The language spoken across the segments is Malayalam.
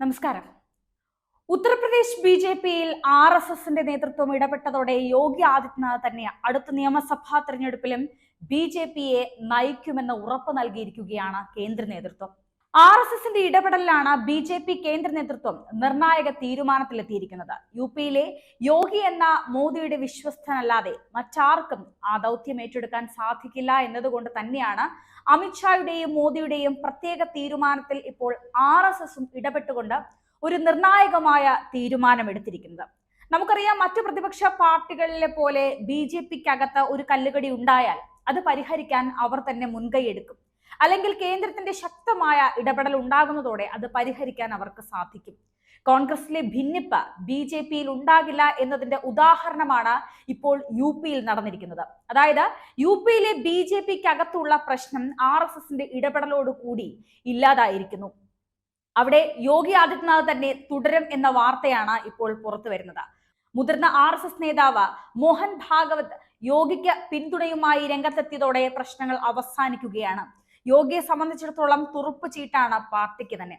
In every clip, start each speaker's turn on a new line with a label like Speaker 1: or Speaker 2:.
Speaker 1: നമസ്കാരം. ഉത്തർപ്രദേശ് ബി ജെ പിയിൽ ആർ എസ് എസിന്റെ നേതൃത്വം ഇടപെട്ടതോടെ യോഗി ആദിത്യനാഥ് തന്നെ അടുത്ത നിയമസഭാ തെരഞ്ഞെടുപ്പിലും ബി ജെ പിയെ നയിക്കുമെന്ന് ഉറപ്പ് നൽകിയിരിക്കുകയാണ് കേന്ദ്ര നേതൃത്വം. ആർ എസ് എസിന്റെ ഇടപെടലിലാണ് ബി ജെ പി കേന്ദ്ര നേതൃത്വം നിർണായക തീരുമാനത്തിലെത്തിയിരിക്കുന്നത്. യു പിയിലെ യോഗി എന്ന മോദിയുടെ വിശ്വസ്തനല്ലാതെ മറ്റാർക്കും ആ ദൗത്യം ഏറ്റെടുക്കാൻ സാധിക്കില്ല എന്നതുകൊണ്ട് തന്നെയാണ് അമിത്ഷായുടെയും മോദിയുടെയും പ്രത്യേക തീരുമാനത്തിൽ ഇപ്പോൾ ആർ എസ് എസും ഇടപെട്ടുകൊണ്ട് ഒരു നിർണായകമായ തീരുമാനമെടുത്തിരിക്കുന്നത്. നമുക്കറിയാം മറ്റു പ്രതിപക്ഷ പാർട്ടികളിലെ പോലെ ബി ജെ പിക്കകത്ത് ഒരു കല്ലുകടി ഉണ്ടായാൽ അത് പരിഹരിക്കാൻ അവർ തന്നെ മുൻകൈ എടുക്കും അല്ലെങ്കിൽ കേന്ദ്രത്തിന്റെ ശക്തമായ ഇടപെടൽ ഉണ്ടാകുന്നതോടെ അത് പരിഹരിക്കാൻ അവർക്ക് സാധിക്കും. കോൺഗ്രസിലെ ഭിന്നിപ്പ് ബി ജെ പിയിൽ ഉണ്ടാകില്ല എന്നതിന്റെ ഉദാഹരണമാണ് ഇപ്പോൾ യു പിയിൽ നടന്നിരിക്കുന്നത്. അതായത് യു പിയിലെ ബി ജെ പിക്ക് അകത്തുള്ള പ്രശ്നം ആർ എസ് എസിന്റെ ഇടപെടലോട് കൂടി ഇല്ലാതായിരിക്കുന്നു. അവിടെ യോഗി ആദിത്യനാഥ് തന്നെ തുടരും എന്ന വാർത്തയാണ് ഇപ്പോൾ പുറത്തു വരുന്നത്. മുതിർന്ന ആർ എസ് എസ് നേതാവ് മോഹൻ ഭാഗവത് യോഗിക്ക് പിന്തുണയുമായി രംഗത്തെത്തിയതോടെ പ്രശ്നങ്ങൾ അവസാനിക്കുകയാണ്. യോഗിയെ സംബന്ധിച്ചിടത്തോളം തുറുപ്പ് ചീട്ടാണ് പാർട്ടിക്ക് തന്നെ.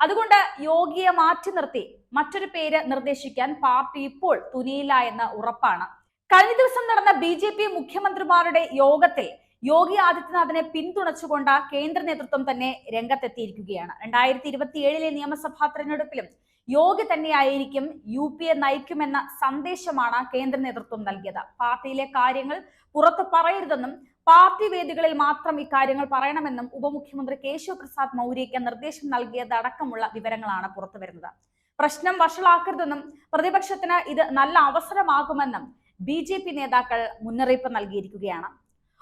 Speaker 1: അതുകൊണ്ട് യോഗിയെ മാറ്റി നിർത്തി മറ്റൊരു പേര് നിർദ്ദേശിക്കാൻ പാർട്ടി ഇപ്പോൾ തുനിയില്ല എന്ന് ഉറപ്പാണ്. കഴിഞ്ഞ ദിവസം നടന്ന ബി ജെ പി മുഖ്യമന്ത്രിമാരുടെ യോഗത്തിൽ യോഗി ആദിത്യനാഥിനെ പിന്തുണച്ചുകൊണ്ട് കേന്ദ്ര നേതൃത്വം തന്നെ രംഗത്തെത്തിയിരിക്കുകയാണ്. രണ്ടായിരത്തി ഇരുപത്തിയേഴിലെ നിയമസഭാ തെരഞ്ഞെടുപ്പിലും യോഗി തന്നെയായിരിക്കും യു പി എ നയിക്കുമെന്ന സന്ദേശമാണ് കേന്ദ്ര നേതൃത്വം നൽകിയത്. പാർട്ടിയിലെ കാര്യങ്ങൾ പുറത്തു പറയരുതെന്നും പാർട്ടി വേദികളിൽ മാത്രം ഇക്കാര്യങ്ങൾ പറയണമെന്നും ഉപമുഖ്യമന്ത്രി കേശവ പ്രസാദ് മൗര്യയ്ക്ക് നിർദ്ദേശം നൽകിയതടക്കമുള്ള വിവരങ്ങളാണ് പുറത്തു വരുന്നത്. പ്രശ്നം വഷളാക്കരുതെന്നും പ്രതിപക്ഷത്തിന് ഇത് നല്ല അവസരമാകുമെന്നും ബി നേതാക്കൾ മുന്നറിയിപ്പ് നൽകിയിരിക്കുകയാണ്.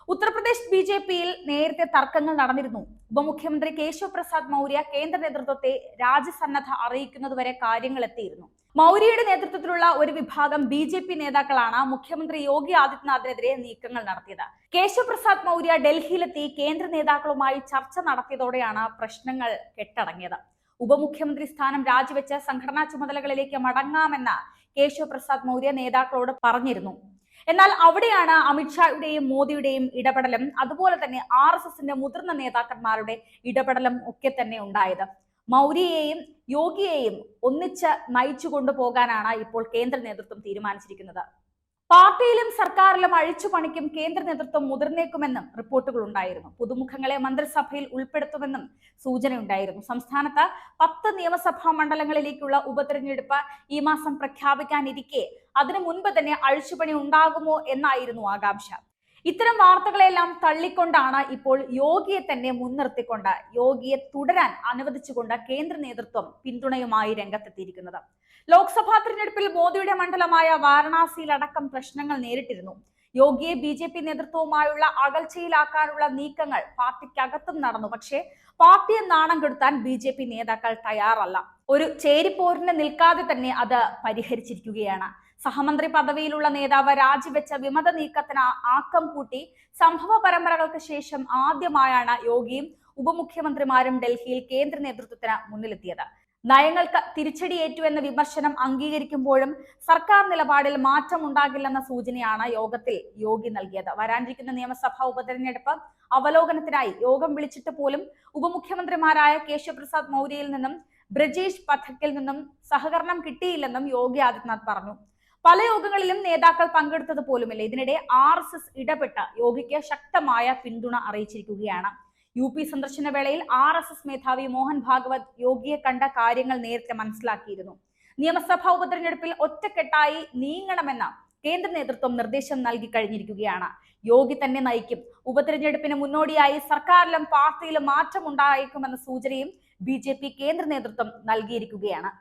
Speaker 1: ഉത്തർപ്രദേശ് ബി ജെ പിയിൽ നേരത്തെ തർക്കങ്ങൾ നടന്നിരുന്നു. ഉപമുഖ്യമന്ത്രി കേശവ് പ്രസാദ് മൗര്യ കേന്ദ്ര നേതൃത്വത്തെ രാജ്യസന്നദ്ധ അറിയിക്കുന്നതുവരെ കാര്യങ്ങൾ എത്തിയിരുന്നു മൗര്യയുടെ നേതൃത്വത്തിലുള്ള ഒരു വിഭാഗം ബി ജെ പി നേതാക്കളാണ് മുഖ്യമന്ത്രി യോഗി ആദിത്യനാഥിനെതിരെ നീക്കങ്ങൾ നടത്തിയത്. കേശവ് പ്രസാദ് മൗര്യ ഡൽഹിയിലെത്തി കേന്ദ്ര നേതാക്കളുമായി ചർച്ച നടത്തിയതോടെയാണ് പ്രശ്നങ്ങൾ കെട്ടടങ്ങിയത്. ഉപമുഖ്യമന്ത്രി സ്ഥാനം രാജിവെച്ച് സംഘടനാ ചുമതലകളിലേക്ക് മടങ്ങാമെന്ന് കേശവ് പ്രസാദ് മൗര്യ നേതാക്കളോട് പറഞ്ഞിരുന്നു. എന്നാൽ അവിടെയാണ് അമിത്ഷായുടെയും മോദിയുടെയും ഇടപെടലും അതുപോലെ തന്നെ ആർ എസ് എസിന്റെ മുതിർന്ന നേതാക്കന്മാരുടെ ഇടപെടലും ഒക്കെ തന്നെ ഉണ്ടായത്. മൗര്യയെയും യോഗിയെയും ഒന്നിച്ച് നയിച്ചു കൊണ്ടുപോകാനാണ് ഇപ്പോൾ കേന്ദ്ര നേതൃത്വം തീരുമാനിച്ചിരിക്കുന്നത്. പാർട്ടിയിലും സർക്കാരിലും അഴിച്ചു പണിക്കും കേന്ദ്ര നേതൃത്വം മുതിർന്നേക്കുമെന്നും റിപ്പോർട്ടുകൾ ഉണ്ടായിരുന്നു. പുതുമുഖങ്ങളെ മന്ത്രിസഭയിൽ ഉൾപ്പെടുത്തുമെന്നും സൂചനയുണ്ടായിരുന്നു. സംസ്ഥാനത്ത് പത്ത് നിയമസഭാ മണ്ഡലങ്ങളിലേക്കുള്ള ഉപതെരഞ്ഞെടുപ്പ് ഈ മാസം പ്രഖ്യാപിക്കാനിരിക്കെ അതിനു മുൻപ് തന്നെ അഴിച്ചുപണി ഉണ്ടാകുമോ എന്നായിരുന്നു ആകാംക്ഷ. ഇത്തരം വാർത്തകളെല്ലാം തള്ളിക്കൊണ്ടാണ് ഇപ്പോൾ യോഗിയെ തന്നെ മുൻനിർത്തിക്കൊണ്ട് യോഗിയെ തുടരാൻ അനുവദിച്ചുകൊണ്ട് കേന്ദ്ര നേതൃത്വം പിന്തുണയുമായി രംഗത്തെത്തിയിരിക്കുന്നത്. ലോക്സഭാ തിരഞ്ഞെടുപ്പിൽ മോദിയുടെ മണ്ഡലമായ വാരണാസിയിലടക്കം പ്രശ്നങ്ങൾ നേരിട്ടിരുന്നു. യോഗിയെ ബി ജെ പി നേതൃത്വവുമായുള്ള അകൽച്ചയിലാക്കാനുള്ള നീക്കങ്ങൾ പാർട്ടിക്കകത്തും നടന്നു. പക്ഷേ പാർട്ടിയെ നാണം കെടുത്താൻ ബി ജെ പി നേതാക്കൾ തയ്യാറല്ല. ഒരു ചേരിപ്പോരിന് നിൽക്കാതെ തന്നെ അത് പരിഹരിച്ചിരിക്കുകയാണ്. സഹമന്ത്രി പദവിയിലുള്ള നേതാവ് രാജിവെച്ച വിമത നീക്കത്തിന് ആക്കം കൂട്ടി സംഭവ പരമ്പരകൾക്ക് ശേഷം ആദ്യമായാണ് യോഗിയും ഉപമുഖ്യമന്ത്രിമാരും ഡൽഹിയിൽ കേന്ദ്ര നേതൃത്വത്തിന് മുന്നിലെത്തിയത്. നയങ്ങൾക്ക് തിരിച്ചടിയേറ്റു എന്ന വിമർശനം അംഗീകരിക്കുമ്പോഴും സർക്കാർ നിലപാടിൽ മാറ്റമുണ്ടാകില്ലെന്ന സൂചനയാണ് യോഗത്തിൽ യോഗി നൽകിയത്. വരാനിരിക്കുന്ന നിയമസഭാ ഉപതെരഞ്ഞെടുപ്പ് അവലോകനത്തിനായി യോഗം വിളിച്ചിട്ട് പോലും ഉപമുഖ്യമന്ത്രിമാരായ കേശവപ്രസാദ് മൗര്യയിൽ നിന്നും ബ്രജേഷ് പഥക്കിൽ നിന്നും സഹകരണം കിട്ടിയില്ലെന്നും യോഗി ആദിത്യനാഥ് പറഞ്ഞു. പല യോഗങ്ങളിലും നേതാക്കൾ പങ്കെടുത്തത് പോലുമില്ല. ഇതിനിടെ ആർ എസ് എസ് ഇടപെട്ട യോഗിക്ക് ശക്തമായ പിന്തുണ അറിയിച്ചിരിക്കുകയാണ്. യു പി സന്ദർശന വേളയിൽ ആർ എസ് എസ് മേധാവി മോഹൻ ഭാഗവത് യോഗിയെ കണ്ട കാര്യങ്ങൾ നേരത്തെ മനസ്സിലാക്കിയിരുന്നു. നിയമസഭാ ഉപതെരഞ്ഞെടുപ്പിൽ ഒറ്റക്കെട്ടായി നീങ്ങണമെന്ന കേന്ദ്ര നേതൃത്വം നിർദ്ദേശം നൽകി കഴിഞ്ഞിരിക്കുകയാണ്. യോഗി തന്നെ നയിക്കും. ഉപതെരഞ്ഞെടുപ്പിന് മുന്നോടിയായി സർക്കാരിലും പാർട്ടിയിലും മാറ്റമുണ്ടായേക്കുമെന്ന സൂചനയും ബി കേന്ദ്ര നേതൃത്വം നൽകിയിരിക്കുകയാണ്.